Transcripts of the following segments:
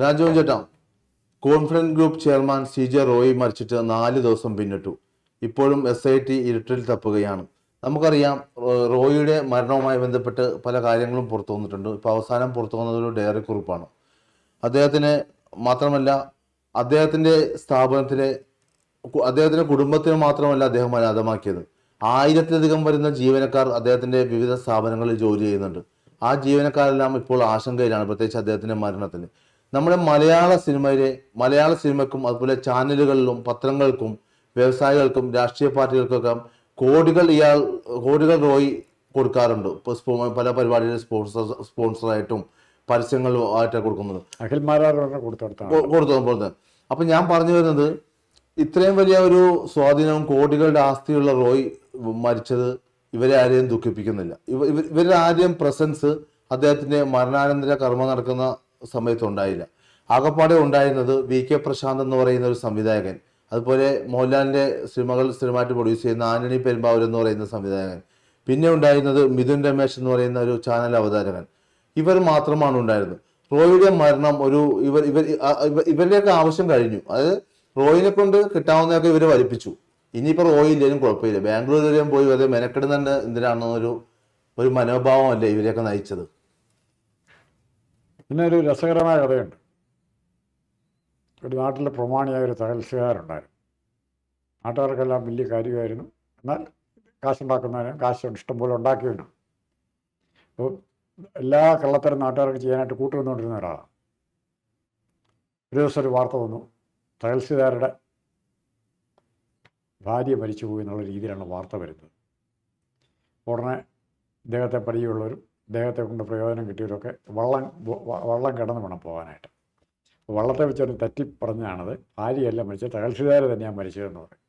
രാജോൻ ചേട്ടാ confidence group chairman C J Roy മരിച്ചിട്ട് നാല് ദിവസം പിന്നിട്ടു. ഇപ്പോഴും എസ് ഐ ടി ഇരുട്ടിൽ തപ്പുകയാണ്. നമുക്കറിയാം റോയിയുടെ മരണവുമായി ബന്ധപ്പെട്ട് പല കാര്യങ്ങളും പുറത്തു വന്നിട്ടുണ്ട്. ഇപ്പോൾ അവസാനം പുറത്തു വന്നത് ഒരു ഡയറി കുറിപ്പാണ്. അദ്ദേഹത്തിന് മാത്രമല്ല അദ്ദേഹത്തിന്റെ സ്ഥാപനത്തിലെ അദ്ദേഹത്തിന്റെ കുടുംബത്തിന് മാത്രമല്ല അദ്ദേഹം അനാഥമാക്കിയത്. ആയിരത്തിലധികം വരുന്ന ജീവനക്കാർ അദ്ദേഹത്തിന്റെ വിവിധ സ്ഥാപനങ്ങളിൽ ജോലി ചെയ്യുന്നുണ്ട്. ആ ജീവനക്കാരെല്ലാം ഇപ്പോൾ ആശങ്കയിലാണ് പ്രത്യേകിച്ച് അദ്ദേഹത്തിന്റെ മരണത്തിന്. നമ്മുടെ മലയാള സിനിമയിലെ മലയാള സിനിമക്കും അതുപോലെ ചാനലുകളിലും പത്രങ്ങൾക്കും വ്യവസായികൾക്കും രാഷ്ട്രീയ പാർട്ടികൾക്കൊക്കെ കോടികൾ ഇയാൾ കോടികൾ റോയി കൊടുക്കാറുണ്ട്. ഇപ്പോൾ പല പരിപാടികളിൽ സ്പോൺസർ സ്പോൺസറായിട്ടും പരസ്യങ്ങളും ആയിട്ടാണ് കൊടുക്കുന്നത്. കൊടുത്തു കൊടുത്തത് അപ്പൊ ഞാൻ പറഞ്ഞു വരുന്നത് ഇത്രയും വലിയ ഒരു സ്വാധീനവും കോടികളുടെ ആസ്തിയുള്ള റോയ് മരിച്ചത് ഇവരെ ആരെയും ദുഃഖിപ്പിക്കുന്നില്ല. ഇവ ഇവ- ഇവരുടെ ആരെയും പ്രസൻസ് അദ്ദേഹത്തിന്റെ മരണാനന്തര കർമ്മം നടക്കുന്ന സമയത്ത് ഉണ്ടായില്ല ആകപ്പാടെ ഉണ്ടായിരുന്നത് വി കെ പ്രശാന്ത് എന്ന് പറയുന്ന ഒരു സംവിധായകൻ. അതുപോലെ മോഹൻലാലിന്റെ സിനിമകൾ സ്ഥിരമായിട്ട് പ്രൊഡ്യൂസ് ചെയ്യുന്ന ആന്റണി പെരുമ്പാവൂർ എന്ന് പറയുന്ന സംവിധായകൻ. പിന്നെ ഉണ്ടായിരുന്നത് മിഥുൻ രമേശ് എന്ന് പറയുന്ന ഒരു ചാനൽ അവതാരകൻ. ഇവർ മാത്രമാണ് ഉണ്ടായിരുന്നത്. റോയിയുടെ മരണം ഒരു ഇവർ ഇവർ ഇവ- ഇവരുടെയൊക്കെ ആവശ്യം കഴിഞ്ഞു. അതായത് റോയിനെ കൊണ്ട് കിട്ടാവുന്നതൊക്കെ ഇവർ വലിപ്പിച്ചു. ഇനിയിപ്പോൾ റോയി ഇല്ലെങ്കിലും കുഴപ്പമില്ല. ബാംഗ്ലൂർ വരെയും പോയി വെറുതെ മെനക്കെടുന്നുണ്ട് എന്തിനാണെന്നൊരു ഒരു മനോഭാവമല്ലേ ഇവരെയൊക്കെ നയിച്ചത്. പിന്നെ ഒരു രസകരമായ കഥയുണ്ട്. ഒരു നാട്ടിലെ പ്രമാണിയായ ഒരു തകൽസുകാരുണ്ടായിരുന്നു നാട്ടുകാർക്കെല്ലാം വലിയ കാര്യമായിരുന്നു. എന്നാൽ കാശുണ്ടാക്കുന്നതിനും കാശ് ഇഷ്ടംപോലെ ഉണ്ടാക്കിയവനും അപ്പോൾ എല്ലാ കള്ളത്തരം നാട്ടുകാർക്ക് ചെയ്യാനായിട്ട് കൂട്ടുവന്നുകൊണ്ടിരുന്ന ഒരാളാണ്. ഒരു ദിവസം ഒരു വാർത്ത വന്നു. തകൽസുകാരുടെ ഭാര്യ മരിച്ചുപോയി എന്നുള്ള രീതിയിലാണ് വാർത്ത വരുന്നത്. ഉടനെ ഇദ്ദേഹത്തെ പരിചയമുള്ളവരും ഇദ്ദേഹത്തെ കൊണ്ട് പ്രയോജനം കിട്ടിയവരൊക്കെ വള്ളം വള്ളം കിടന്ന് വേണം പോകാനായിട്ട്. വള്ളത്തെ വെച്ചൊരു തെറ്റി പറഞ്ഞാണത്. ഭാര്യയല്ല മരിച്ചത്. തകൽസുകാർ തന്നെയാണ് മരിച്ചതെന്ന് പറയും.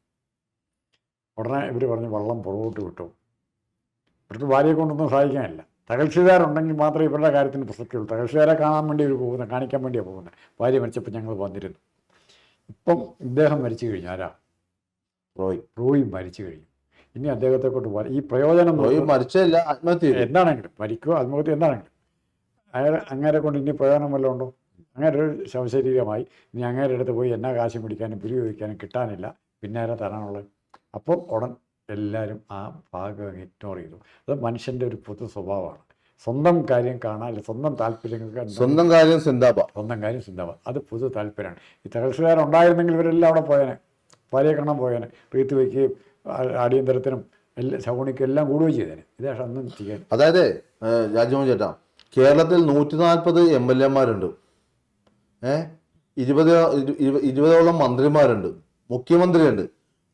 ഉടനെ ഇവർ പറഞ്ഞ് വള്ളം പുറകോട്ട് വിട്ടു. ഇവർക്ക് ഭാര്യയെ കൊണ്ടൊന്നും സഹായിക്കാനില്ല. തകൽസുകാരുണ്ടെങ്കിൽ മാത്രമേ ഇവരുടെ കാര്യത്തിന് പ്രസക്തിയുള്ളൂ. തകൽസുകാരെ കാണാൻ വേണ്ടി ഇവർ പോകുന്നത് കാണിക്കാൻ വേണ്ടിയാണ് പോകുന്നത്. ഭാര്യ മരിച്ചപ്പോൾ ഞങ്ങൾ വന്നിരുന്നു. ഇപ്പം ഇദ്ദേഹം മരിച്ചു കഴിഞ്ഞു. ആരാ? റോയ്. റോയി മരിച്ചു കഴിഞ്ഞു. ഇനി അദ്ദേഹത്തെ കൊണ്ട് പോകാൻ ഈ പ്രയോജനം മരിച്ചല്ല ആത്മഹത്യ എന്താണെങ്കിലും മരിക്കുക ആത്മഹത്യ എന്താണെങ്കിലും. അയാൾ അങ്ങേരെ കൊണ്ട് ഇനി പ്രയോജനം വല്ലതും ഉണ്ടോ? അങ്ങനെ ഒരു ശവശരീരമായി ഇനി അങ്ങേരെ അടുത്ത് പോയി എന്നാ കാശ് പിടിക്കാനും പിരി ചോദിക്കാനും കിട്ടാനില്ല. പിന്നെ ആരാ തരാനുള്ളത്? അപ്പോൾ ഉടൻ എല്ലാവരും ആ ഭാഗം ഇഗ്നോർ ചെയ്തു. അത് മനുഷ്യന്റെ ഒരു പൊതു സ്വഭാവമാണ്. സ്വന്തം കാര്യം കാണാൻ സ്വന്തം താല്പര്യങ്ങൾ സ്വന്തം കാര്യം സിന്താബ സ്വന്തം കാര്യം സിന്താബ അത് പൊതു താല്പര്യമാണ്. ഈ തകർച്ചക്കാരുണ്ടായിരുന്നെങ്കിൽ ഇവരെല്ലാം അവിടെ പോയേനെ. ഭാര്യയെ കാണാൻ പോയേനെ. റീത്ത് വയ്ക്കുകയും ആ- അടിയന്തരത്തിനും എല്ലാം ശകുണിക്കും എല്ലാം കൂടുകയും ചെയ്തേനെ. ഇത് അന്നും ചെയ്യാൻ. അതായത് രാജ്യമോഹൻ ചേട്ടാ കേരളത്തിൽ നൂറ്റി നാൽപ്പത് എം എൽ എമാരുണ്ട് ഏഹ് ഇരുപത് ഇരു- ഇരു- ഇരുപതോളം മന്ത്രിമാരുണ്ട്. മുഖ്യമന്ത്രിയുണ്ട്.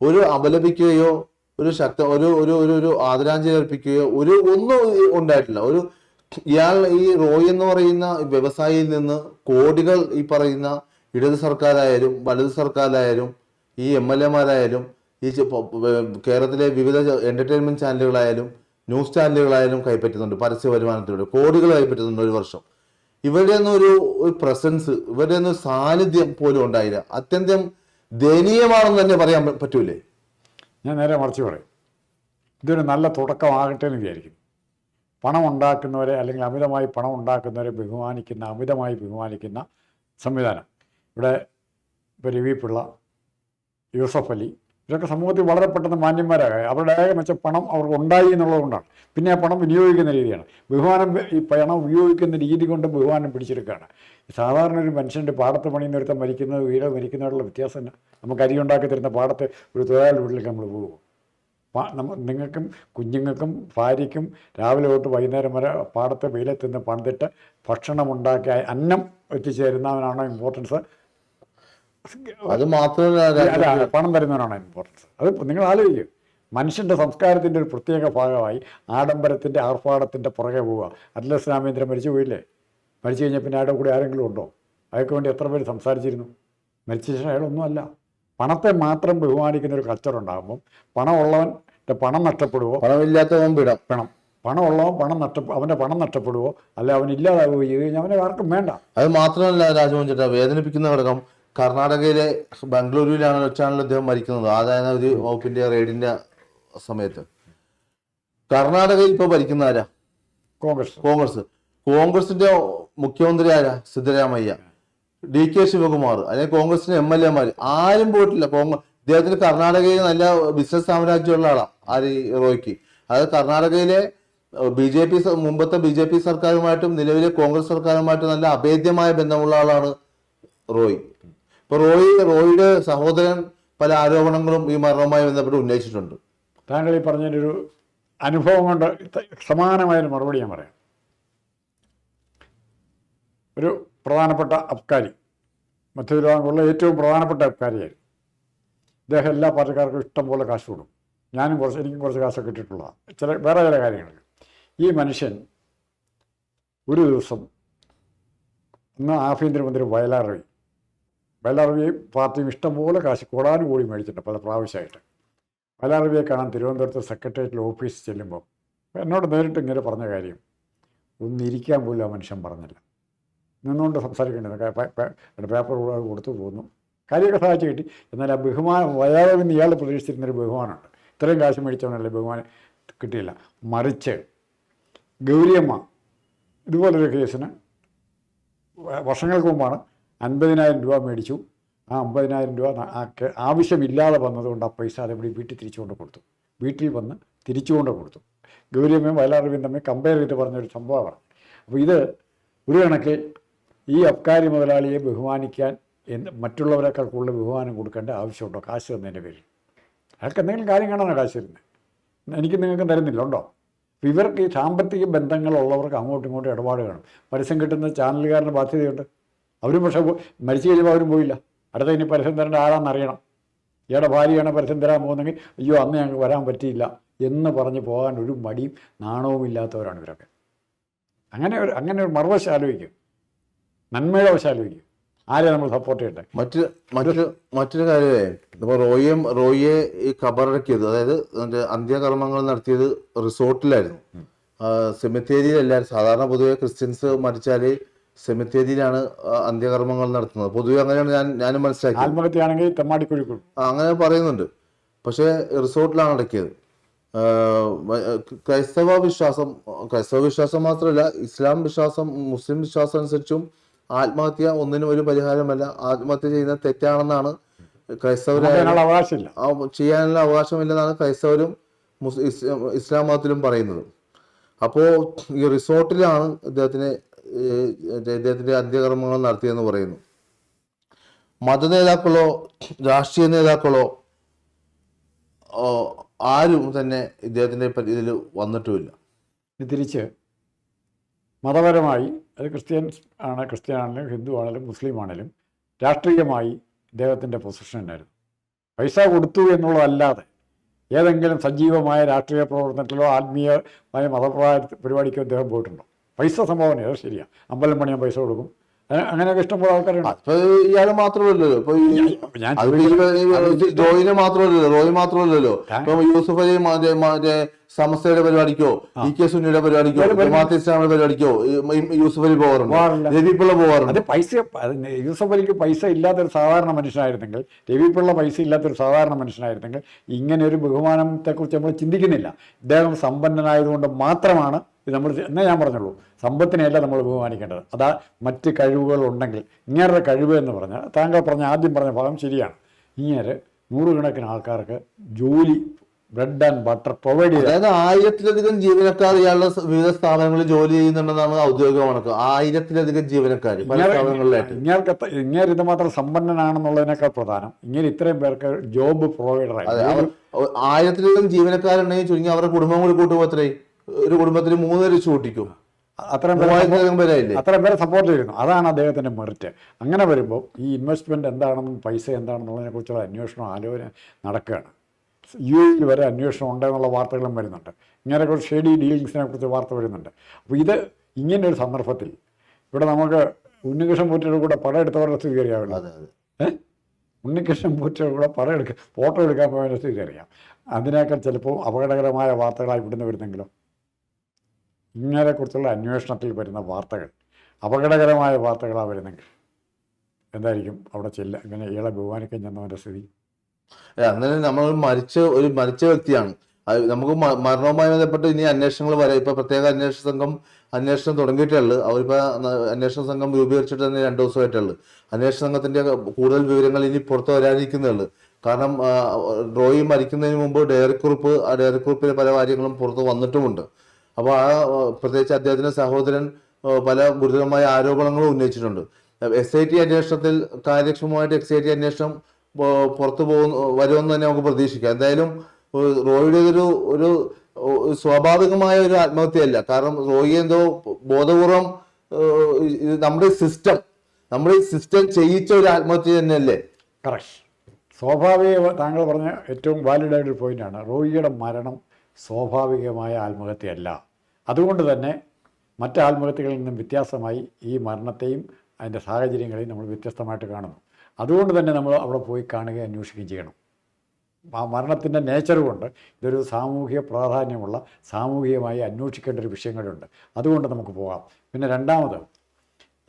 ഒരു അപലപിക്കുകയോ ഒരു ശക്ത ഒരു ഒരു ഒരു ഒരു ആദരാഞ്ജലി അർപ്പിക്കുകയോ ഒരു ഒന്നും ഉണ്ടായിട്ടില്ല. ഒരു ഇയാൾ ഈ റോയ് എന്ന് പറയുന്ന വ്യവസായിയിൽ നിന്ന് കോടികൾ ഈ പറയുന്ന ഇടത് സർക്കാരായാലും വലത് സർക്കാരായാലും ഈ എം എൽ എമാരായാലും ഈ കേരളത്തിലെ വിവിധ എന്റർടൈൻമെന്റ് ചാനലുകളായാലും ന്യൂസ് ചാനലുകളായാലും കൈപ്പറ്റുന്നുണ്ട് പരസ്യ വരുമാനത്തിലൂടെ. കോടികൾ കൈപ്പറ്റുന്നുണ്ട് ഒരു വർഷം. ഇവരുടെ ഒരു പ്രസൻസ് ഇവരുടെ ഒന്നും സാന്നിധ്യം പോലും ഉണ്ടായില്ല. അത്യന്തം ദയനീയമാണെന്ന് തന്നെ പറയാൻ പറ്റൂലേ? ഞാൻ നേരെ മറിച്ച് പറയും. ഇതൊരു നല്ല തുടക്കമാകട്ടെ എന്ന് വിചാരിക്കുന്നു പണം ഉണ്ടാക്കുന്നവരെ അല്ലെങ്കിൽ അമിതമായി പണം ഉണ്ടാക്കുന്നവരെ ബഹുമാനിക്കുന്ന അമിതമായി ബഹുമാനിക്കുന്ന സംവിധാനം. ഇവിടെ ഇപ്പോൾ രവി പിള്ള യൂസഫ് അലി ഇവരൊക്കെ സമൂഹത്തിൽ വളരെ പെട്ടെന്ന് മാന്യന്മാരാകാം അവരുടെ മെച്ച പണം അവർക്ക് ഉണ്ടായി എന്നുള്ളതുകൊണ്ടാണ്. പിന്നെ ആ പണം വിനിയോഗിക്കുന്ന രീതിയാണ്. ബഹുമാനം ഈ പണം ഉപയോഗിക്കുന്ന രീതി കൊണ്ട് ബഹുമാനം പിടിച്ചെടുക്കുകയാണ്. സാധാരണ ഒരു മനുഷ്യന്റെ പാടത്ത് പണി നിർത്തം മരിക്കുന്നത് വീട് മരിക്കുന്നതിനുള്ള വ്യത്യാസം തന്നെ നമുക്ക് അരി ഉണ്ടാക്കി തരുന്ന പാടത്ത് ഒരു തൊഴിലാളി വീട്ടിലേക്ക് നമ്മൾ പോകും നമ്മ നിങ്ങൾക്കും കുഞ്ഞുങ്ങൾക്കും ഭാര്യയ്ക്കും രാവിലെ തൊട്ട് വൈകുന്നേരം വരെ പാടത്ത് വെയിലത്ത് നിന്ന് ഭക്ഷണം ഭക്ഷണമുണ്ടാക്കി അന്നം എത്തിച്ചേരുന്നവനാണോ ഇമ്പോർട്ടൻസ് അത് മാത്രമല്ല അല്ല പണം തരുന്നവനാണ് ഇമ്പോർട്ടൻസ് അത് നിങ്ങൾ ആലോചിക്കും. മനുഷ്യന്റെ സംസ്കാരത്തിന്റെ ഒരു പ്രത്യേക ഭാഗമായി ആഡംബരത്തിന്റെ ആർഭാടത്തിന്റെ പുറകെ പോവുക. അറ്റ്ലസ് രാമേന്ദ്രൻ മരിച്ചു പോയില്ലേ? മരിച്ചു കഴിഞ്ഞാൽ പിന്നെ അയാളുടെ കൂടെ ആരെങ്കിലും ഉണ്ടോ? അയാൾക്ക് വേണ്ടി എത്ര പേര് സംസാരിച്ചിരുന്നു? മരിച്ച ശേഷം അയാളൊന്നുമല്ല പണത്തെ മാത്രം ബഹുമാനിക്കുന്ന ഒരു കൾച്ചർ ഉണ്ടാകുമ്പം പണമുള്ളവന്റെ പണം നഷ്ടപ്പെടുവോ? പണമില്ലാത്തവൻ വിടാം പണം. പണമുള്ളവൻ പണം നഷ്ട അവന്റെ പണം നഷ്ടപ്പെടുവോ? അല്ലെ അവൻ ഇല്ലാതാവുകയോ ചെയ്ത് കഴിഞ്ഞാൽ അവനെ ആർക്കും വേണ്ട. അത് മാത്രമല്ല രാജമോഹൻ ചേട്ടാ വേദനിപ്പിക്കുന്ന ഘടകം കർണാടകയിലെ ബംഗളൂരുവിലാണ് വെച്ചാണല്ലോ അദ്ദേഹം മരിക്കുന്നത്. ആദായ ഒരു വകുപ്പിന്റെ റെയ്ഡിന്റെ സമയത്ത്. കർണാടകയിൽ ഇപ്പൊ ഭരിക്കുന്ന ആരാ? കോൺഗ്രസ്. കോൺഗ്രസ്. കോൺഗ്രസിന്റെ മുഖ്യമന്ത്രി ആരാ? സിദ്ധരാമയ്യ. D K Shivakumar. അല്ലെങ്കിൽ കോൺഗ്രസിന്റെ എം എൽ എമാർ ആരും പോയിട്ടില്ല. കോൺഗ്രസ് ഇദ്ദേഹത്തിന് കർണാടകയിൽ നല്ല ബിസിനസ് സാമ്രാജ്യമുള്ള ആളാണ് ആര്? റോയ്ക്ക്. അതായത് കർണാടകയിലെ ബി ജെ പി മുമ്പത്തെ ബി ജെ പി സർക്കാരുമായിട്ടും നിലവിലെ കോൺഗ്രസ് സർക്കാരുമായിട്ടും നല്ല അഭേദ്യമായ ബന്ധമുള്ള ആളാണ് റോയ്. ഇപ്പൊ റോയ് റോയിയുടെ സഹോദരൻ പല ആരോപണങ്ങളും ഈ മരണവുമായി ബന്ധപ്പെട്ട് ഉന്നയിച്ചിട്ടുണ്ട്. താങ്കൾ ഈ പറഞ്ഞൊരു അനുഭവം കൊണ്ട് സമാനമായൊരു മറുപടി ഞാൻ പറയാം. ഒരു പ്രധാനപ്പെട്ട അബ്കാരി മധ്യതിരുവിതാംകൂറിലെ ഏറ്റവും പ്രധാനപ്പെട്ട അബ്കാരിയായിരുന്നു. ഇദ്ദേഹം എല്ലാ പാർട്ടിക്കാർക്കും ഇഷ്ടം പോലെ കാശ് കൊടുക്കും. ഞാനും കുറച്ച് എനിക്കും കുറച്ച് കാശൊക്കെ കിട്ടിയിട്ടുള്ളതാണ് ചില വേറെ ചില കാര്യങ്ങൾ ഈ മനുഷ്യൻ ഒരു ദിവസം ഇന്ന് ആഭ്യന്തരമന്ത്രി വയലാർ രവി പാർട്ടിയും ഇഷ്ടംപോലെ കാശ് കോടാനുകൂടി മേടിച്ചിട്ടുണ്ട് പല പ്രാവശ്യമായിട്ട്. വയലാർ രവിയെ കാണാൻ തിരുവനന്തപുരത്ത് സെക്രട്ടേറിയറ്റിൽ ഓഫീസിൽ ചെല്ലുമ്പോൾ എന്നോട് നേരിട്ട് ഇങ്ങനെ പറഞ്ഞ കാര്യം. ഒന്നിരിക്കാൻ പോലും ആ മനുഷ്യൻ പറഞ്ഞില്ല. നിന്നുകൊണ്ട് സംസാരിക്കേണ്ടത് പേപ്പർ കൊടുത്തു പോന്നു കാര്യമൊക്കെ സഹായിച്ച് കിട്ടി. എന്നാൽ ആ ബഹുമാനം വയാതെന്ന് ഇയാൾ പ്രതീക്ഷിച്ചിരുന്നൊരു ബഹുമാനമുണ്ട്. ഇത്രയും കാശ് മേടിച്ചവനല്ലേ ബഹുമാനം കിട്ടിയില്ല. മറിച്ച് ഗൗരിയമ്മ ഇതുപോലൊരു കേസിന് വർഷങ്ങൾക്ക് മുമ്പാണ് അൻപതിനായിരം രൂപ മേടിച്ചു. ആ അമ്പതിനായിരം രൂപ ആവശ്യമില്ലാതെ വന്നതുകൊണ്ട് ആ പൈസ അതേപടി വീട്ടിൽ തിരിച്ചുകൊണ്ട് കൊടുത്തു. വീട്ടിൽ വന്ന് തിരിച്ചുകൊണ്ട് കൊടുത്തു. ഗൗരിയമ്മയും വയലാറിയും തമ്മിൽ കമ്പയർ ചെയ്ത് പറഞ്ഞൊരു സംഭവമാണ്. അപ്പോൾ ഇത് ഒരു കണക്കിൽ ഈ അബ്കാരി മുതലാളിയെ ബഹുമാനിക്കാൻ എന്ന് മറ്റുള്ളവരെക്കാൾ കൂടുതൽ ബഹുമാനം കൊടുക്കേണ്ട ആവശ്യമുണ്ടോ? കാശ് തന്നതിന്റെ പേരിൽ. അയാൾക്ക് എന്തെങ്കിലും കാര്യം കാണാനോ കാശ് തരുന്നത് എനിക്ക് നിങ്ങൾക്ക് തരുന്നില്ല ഉണ്ടോ? അപ്പോൾ ഇവർക്ക് ഈ സാമ്പത്തിക ബന്ധങ്ങളുള്ളവർക്ക് അങ്ങോട്ടും ഇങ്ങോട്ടും ഇടപാട് കാണും പരസ്യം കിട്ടുന്ന ചാനലുകാരന്റെ ബാധ്യതയുണ്ട്. അവരും പക്ഷെ മരിച്ചു കഴിയുമ്പോൾ അവരും പോയില്ല. അടുത്ത ഇനി പരസ്യം തരേണ്ട ആരാണെന്ന് അറിയണം. ഇയാളുടെ ഭാര്യയാണ് പരസ്യം തരാൻ പോകുന്നെങ്കിൽ അയ്യോ അന്ന് ഞങ്ങൾക്ക് വരാൻ പറ്റിയില്ല എന്ന് പറഞ്ഞ് പോകാൻ ഒരു മടിയും നാണവും ഇല്ലാത്തവരാണ് ഇവരൊക്കെ. അങ്ങനെ ഒരു അങ്ങനെ ഒരു മറുവശം ആലോചിക്കും. നന്മയുടെ വശം ആലോചിക്കും. ആരെ നമ്മൾ സപ്പോർട്ട് ചെയ്യട്ടെ മറ്റ് മറ്റൊരു മറ്റൊരു കാര്യമേ ഇപ്പൊ റോയെ റോയെ ഈ കബറടക്കിയത് അതായത് അന്ത്യകർമ്മങ്ങൾ നടത്തിയത് റിസോർട്ടിലായിരുന്നു. സെമിത്തേരിയിലല്ലായിരുന്നു സാധാരണ പൊതുവെ ക്രിസ്ത്യൻസ് മരിച്ചാൽ സെമിത്തേരിയിലാണ് അന്ത്യകർമ്മങ്ങൾ നടത്തുന്നത്. പൊതുവെ അങ്ങനെയാണ് ഞാൻ ഞാനും മനസ്സിലാക്കിയത്. ആത്മഹത്യയാണെങ്കിൽ തെമ്മാടിക്കുഴിക്കും ആ, അങ്ങനെ പറയുന്നുണ്ട്. പക്ഷേ റിസോർട്ടിലാണ് അടക്കിയത്. ക്രൈസ്തവ വിശ്വാസം ക്രൈസ്തവ വിശ്വാസം മാത്രമല്ല ഇസ്ലാം വിശ്വാസം മുസ്ലിം വിശ്വാസം അനുസരിച്ചും ആത്മഹത്യ ഒന്നിനും ഒരു പരിഹാരമല്ല. ആത്മഹത്യ ചെയ്യുന്ന തെറ്റാണെന്നാണ് ക്രൈസ്തവരായ ചെയ്യാനുള്ള അവകാശമില്ലെന്നാണ് ക്രൈസ്തവരും ഇസ്ലാം മതത്തിലും പറയുന്നത്. അപ്പോൾ ഈ റിസോർട്ടിലാണ് ഇദ്ദേഹത്തിന് ഈ ഇദ്ദേഹത്തിന്റെ അന്ത്യകർമ്മങ്ങൾ നടത്തിയെന്ന് പറയുന്നു. മതനേതാക്കളോ രാഷ്ട്രീയ നേതാക്കളോ ആരും തന്നെ ഇദ്ദേഹത്തിന്റെ ഇതിൽ വന്നിട്ടുമില്ല. തിരിച്ച് മതപരമായി അത് ക്രിസ്ത്യൻസ് ആണ് ക്രിസ്ത്യൻ ആണെങ്കിലും ഹിന്ദു ആണെങ്കിലും മുസ്ലിം ആണെങ്കിലും രാഷ്ട്രീയമായി ഇദ്ദേഹത്തിന്റെ പൊസിഷൻ ഉണ്ടായിരുന്നു പൈസ കൊടുത്തു എന്നുള്ളതല്ലാതെ ഏതെങ്കിലും സജീവമായ രാഷ്ട്രീയ പ്രവർത്തനത്തിലോ ആത്മീയമായ മതപ്രവാ പരിപാടിക്കോ അദ്ദേഹം പോയിട്ടുണ്ടോ? പൈസ സംഭാവന അത് ശരിയാണ് അമ്പലം പണിയാൻ പൈസ കൊടുക്കും. അങ്ങനെ- അങ്ങനെയൊക്കെ ഇഷ്ടംപോലെ ആൾക്കാരുണ്ട്. അപ്പൊ ഇയാൾ മാത്രമല്ലല്ലോ. ഇപ്പൊ ഈ ഞാൻ റോയിനെ മാത്രമല്ലല്ലോ റോയ് മാത്രമല്ലല്ലോ. ഇപ്പൊ യൂസഫ് അലി മറ്റേ സമസ്തയുടെ പരിപാടിക്കോ ഇ കെ സുനിയുടെ പരിപാടിക്കോ ജമാഅത്ത് ഇസ്ലാമിയുടെ പരിപാടിക്കോ ഈ അലി പോകാറുണ്ട് പോകാറില്ല. രവി പിള്ള പോകാറുണ്ട് അത് പൈസ യൂസഫ് അലിക്ക് പൈസ ഇല്ലാത്തൊരു സാധാരണ മനുഷ്യനായിരുന്നെങ്കിൽ രവിപിള്ള പൈസ ഇല്ലാത്തൊരു സാധാരണ മനുഷ്യനായിരുന്നെങ്കിൽ ഇങ്ങനെ ഒരു ബഹുമാനത്തെക്കുറിച്ച് നമ്മൾ ചിന്തിക്കുന്നില്ല. ഇദ്ദേഹം സമ്പന്നനായതുകൊണ്ട് മാത്രമാണ് ഇത് നമ്മൾ എന്നേ ഞാൻ പറഞ്ഞുള്ളൂ. സമ്പത്തിനെയല്ല നമ്മൾ ബഹുമാനിക്കേണ്ടത്. അതാ മറ്റ് കഴിവുകൾ ഉണ്ടെങ്കിൽ ഇങ്ങേരുടെ കഴിവ് എന്ന് പറഞ്ഞാൽ താങ്കൾ പറഞ്ഞ ആദ്യം പറഞ്ഞ ഭാഗം ശരിയാണ്. ഇങ്ങനെ നൂറുകണക്കിന് ആൾക്കാർക്ക് ജോലി ബ്രെഡ് ആൻഡ് ബട്ടർ പ്രൊവൈഡ് ചെയ്യുന്നത് അതായത് ആയിരത്തിലധികം ജീവനക്കാർ ഇയാളുടെ വിവിധ സ്ഥാപനങ്ങളിൽ ജോലി ചെയ്യുന്നുണ്ടെന്നാണ് ഔദ്യോഗിക കണക്ക്. ആയിരത്തിലധികം ജീവനക്കാർ പല സ്ഥാപനങ്ങളിലായിട്ട്. ഇങ്ങേര് ഇത് മാത്രം സമ്പന്നനാണെന്നുള്ളതിനേക്കാൾ പ്രധാനം ഇങ്ങനെ ഇത്രയും പേർക്ക് ജോബ് പ്രൊവൈഡർ ആയി ആയിരത്തിലധികം ജീവനക്കാരുണ്ടെങ്കിൽ ചുരുങ്ങി അവരുടെ കുടുംബം കൂടി കൂട്ടുമ്പോൾ ഒരു കുടുംബത്തിൽ മൂന്ന് പേര് ചൂട്ടിക്കും. അത്രയും പേരെ അത്രയും പേരെ സപ്പോർട്ട് ചെയ്യുന്നു. അതാണ് അദ്ദേഹത്തിന്റെ മെറിറ്റ് അങ്ങനെ വരുമ്പോൾ ഈ ഇൻവെസ്റ്റ്മെന്റ് എന്താണെന്നും പൈസ എന്താണെന്നുള്ളതിനെ കുറിച്ചുള്ള അന്വേഷണം ആലോചന നടക്കുകയാണ്. യു എയിൽ വരെ അന്വേഷണം ഉണ്ടെന്നുള്ള വാർത്തകളും വരുന്നുണ്ട്. ഇങ്ങനെ കുറച്ച് ഷെഡി ഡീലിങ്സിനെ കുറിച്ച് വാർത്ത വരുന്നുണ്ട്. അപ്പോൾ ഇത് ഇങ്ങനെ ഒരു സന്ദർഭത്തിൽ ഇവിടെ നമുക്ക് ഉണ്ണികൃഷ്ണൻ പൂറ്റയുടെ കൂടെ പടം എടുത്തവരുടെ സ്ഥിതി അറിയാമല്ലോ. അതെ അതെ. ഏ? ഉണ്ണികൃഷ്ണൻ പൂറ്റയുടെ കൂടെ പടം എടുക്കുക ഫോട്ടോ എടുക്കാൻ പോയതിന്റെ സ്ഥിതി അറിയാം. അതിനേക്കാൾ ചിലപ്പോൾ അപകടകരമായ വാർത്തകളായി ഇവിടുന്ന് വരുന്നെങ്കിലോ? ഇങ്ങനെക്കുറിച്ചുള്ള അന്വേഷണത്തിൽ വരുന്ന വാർത്തകൾ അപകടകരമായ വാർത്തകളാണ് വരുന്നെങ്കിൽ എന്തായിരിക്കും അവിടെ ചെല്ല ഇങ്ങനെ ഇയാളെ ബഹുമാനിക്കാൻ ചെന്നവന്റെ സ്ഥിതി? അങ്ങനെ നമ്മൾ മരിച്ച ഒരു മരിച്ച വ്യക്തിയാണ്. നമുക്ക് മരണവുമായി ബന്ധപ്പെട്ട് ഇനി അന്വേഷണങ്ങൾ വരെ ഇപ്പൊ പ്രത്യേക അന്വേഷണ സംഘം അന്വേഷണം തുടങ്ങിയിട്ടുള്ളത് അവരിപ്പോ അന്വേഷണ സംഘം രൂപീകരിച്ചിട്ട് തന്നെ രണ്ടു ദിവസമായിട്ടുള്ളൂ അന്വേഷണ സംഘത്തിന്റെ കൂടുതൽ വിവരങ്ങൾ ഇനി പുറത്തു വരാതിരിക്കുന്നുള്ളു കാരണം റോയി മരിക്കുന്നതിന് മുമ്പ് ഡയറി കുറിപ്പ് ആ ഡയറി കുറിപ്പിലെ പല കാര്യങ്ങളും പുറത്ത് വന്നിട്ടുമുണ്ട്. അപ്പോൾ ആ പ്രത്യേകിച്ച് അദ്ദേഹത്തിന്റെ സഹോദരൻ പല ഗുരുതരമായ ആരോപണങ്ങളും ഉന്നയിച്ചിട്ടുണ്ട്. എസ് ഐ ടി അന്വേഷണത്തിൽ കാര്യക്ഷമമായിട്ട് എക്സ് ഐ ടി അന്വേഷണം പുറത്തു പോകുന്ന വരുമെന്ന് തന്നെ നമുക്ക് പ്രതീക്ഷിക്കാം. എന്തായാലും റോയിയുടെ ഒരു ഒരു സ്വാഭാവികമായ ഒരു ആത്മഹത്യയല്ല. കാരണം റോയി എന്തോ ബോധപൂർവം നമ്മുടെ സിസ്റ്റം നമ്മുടെ സിസ്റ്റം ചെയ്യിച്ച ഒരു ആത്മഹത്യ തന്നെയല്ലേ? കറക്റ്റ് സ്വാഭാവിക താങ്കൾ പറഞ്ഞ ഏറ്റവും വാലിഡായിട്ടൊരു പോയിന്റാണ് റോയിയുടെ മരണം സ്വാഭാവികമായ ആത്മഹത്യയല്ല. അതുകൊണ്ട് തന്നെ മറ്റ് ആത്മഹത്യകളിൽ നിന്നും വ്യത്യാസമായി ഈ മരണത്തെയും അതിന്റെ സാഹചര്യങ്ങളെയും നമ്മൾ വ്യത്യസ്തമായിട്ട് കാണുന്നു. അതുകൊണ്ട് തന്നെ നമ്മൾ അവിടെ പോയി കാണുകയും അന്വേഷിക്കുകയും ചെയ്യണം. ആ മരണത്തിന്റെ നേച്ചർ കൊണ്ട് ഇതൊരു സാമൂഹിക പ്രാധാന്യമുള്ള സാമൂഹികമായി അന്വേഷിക്കേണ്ട ഒരു വിഷയങ്ങളുണ്ട്. അതുകൊണ്ട് നമുക്ക് പോകാം. പിന്നെ രണ്ടാമത്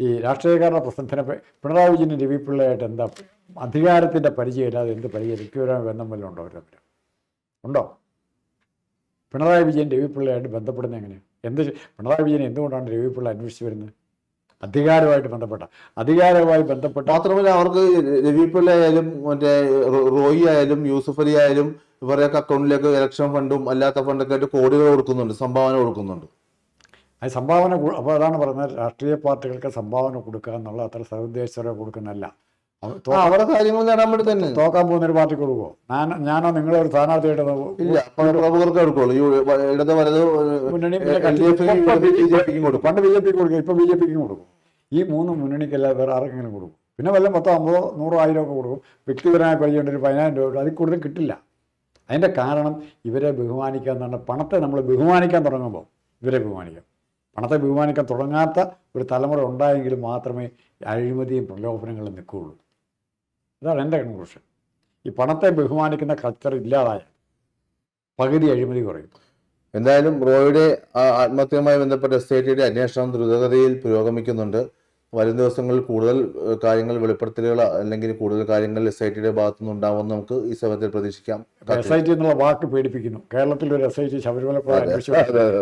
ഈ രാഷ്ട്രീയക്കാരുടെ പ്രസംഗത്തിനെ പിണറായി വിജയൻ രവി പിള്ളയായിട്ട് എന്താ അധികാരത്തിന്റെ പരിചയമില്ലാതെ എന്ത് പരിചയം? വ്യക്തിപരമായ ബന്ധം വല്ലതും ഉണ്ടോ അവർ ഉണ്ടോ? പിണറായി വിജയൻ രവി പിള്ളയായിട്ട് ബന്ധപ്പെടുന്നത് എങ്ങനെയാണ് എന്ത് പിണറായി വിജയൻ എന്തുകൊണ്ടാണ് രവി പിള്ള അന്വേഷിച്ച് വരുന്നത്? അധികാരവുമായിട്ട് ബന്ധപ്പെട്ട അധികാരവുമായി ബന്ധപ്പെട്ട മാത്രമല്ല അവർക്ക് രവി പിള്ള ആയാലും മറ്റേ റോയി ആയാലും യൂസഫ് അലി ആയാലും ഇവരുടെയൊക്കെ അക്കൗണ്ടിലേക്ക് ഇലക്ഷൻ ഫണ്ടും അല്ലാത്ത ഫണ്ടൊക്കെ ആയിട്ട് കോടികൾ കൊടുക്കുന്നുണ്ട് സംഭാവന കൊടുക്കുന്നുണ്ട്. അത് സംഭാവന അപ്പോൾ അതാണ് പറയുന്നത് രാഷ്ട്രീയ പാർട്ടികൾക്ക് സംഭാവന കൊടുക്കുക എന്നുള്ള അത്ര സതുദ്ദേശത്തോടെ കൊടുക്കുന്നതല്ല. അവരുടെ കാര്യങ്ങൾ നേടാൻ വേണ്ടി തന്നെ. തോക്കാൻ പോകുന്ന ഒരു പാർട്ടിക്ക് കൊടുക്കുമോ ഞാൻ ഞാനോ നിങ്ങളെ ഒരു സ്ഥാനാർത്ഥിയായിട്ട് ഇല്ല പ്രമുഖർക്ക് എടുക്കുള്ളൂ ഇടത് വലത് പണ്ട് ബി ജെ പിക്ക് കൊടുക്കും ഇപ്പൊ ബി ജെ പിക്കും കൊടുക്കും. ഈ മൂന്ന് മുന്നണിക്ക് എല്ലാ വേറെ ആർക്കെങ്കിലും കൊടുക്കും. പിന്നെ വല്ല പത്തോ അമ്പതോ നൂറോ ആയിരം ഒക്കെ കൊടുക്കും. വ്യക്തിപരമായ പരിചയം ഒരു പതിനായിരം രൂപ. അതിൽ കൂടുതൽ കിട്ടില്ല. അതിന്റെ കാരണം ഇവരെ ബഹുമാനിക്കുക എന്ന് പണത്തെ നമ്മൾ ബഹുമാനിക്കാൻ തുടങ്ങുമ്പോൾ ഇവരെ ബഹുമാനിക്കാം. പണത്തെ ബഹുമാനിക്കാൻ തുടങ്ങാത്ത ഒരു തലമുറ ഉണ്ടായെങ്കിൽ മാത്രമേ അഴിമതിയും പ്രലോഭനങ്ങളും നിൽക്കുകയുള്ളൂ. അതാണ് എന്റെ കൺക്ലൂഷൻ ഈ പണത്തെ ബഹുമാനിക്കുന്ന കൾച്ചർ ഇല്ലാതായ പകുതി അഴിമതി കുറയും. എന്തായാലും റോയുടെ ആത്മഹത്യയുമായി ബന്ധപ്പെട്ട എസ്റ്റേറ്റിയുടെ അന്വേഷണം ദ്രുതഗതിയിൽ പുരോഗമിക്കുന്നുണ്ട്. വരും ദിവസങ്ങളിൽ കൂടുതൽ കാര്യങ്ങൾ വെളിപ്പെടുത്തലുകൾ അല്ലെങ്കിൽ കൂടുതൽ കാര്യങ്ങൾ എസ് ഐ ടിയുടെ ഭാഗത്തു നിന്ന് ഉണ്ടാവുമെന്ന് നമുക്ക് ഈ സമയത്തിൽ പ്രതീക്ഷിക്കാം. എസ് ഐ ടി എന്നുള്ള വാക്ക് പേടിപ്പിക്കുന്നു. കേരളത്തിൽ ഒരു എസ് ഐ ടി ശബരിമല.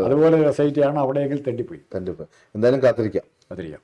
അതുപോലെ ഒരു എസ് ഐ ടി ആണ് അവിടെയെങ്കിൽ തെണ്ടിപ്പോയി. തെണ്ടിപ്പോയി. എന്തായാലും കാത്തിരിക്കാം. അതിരിക്കാം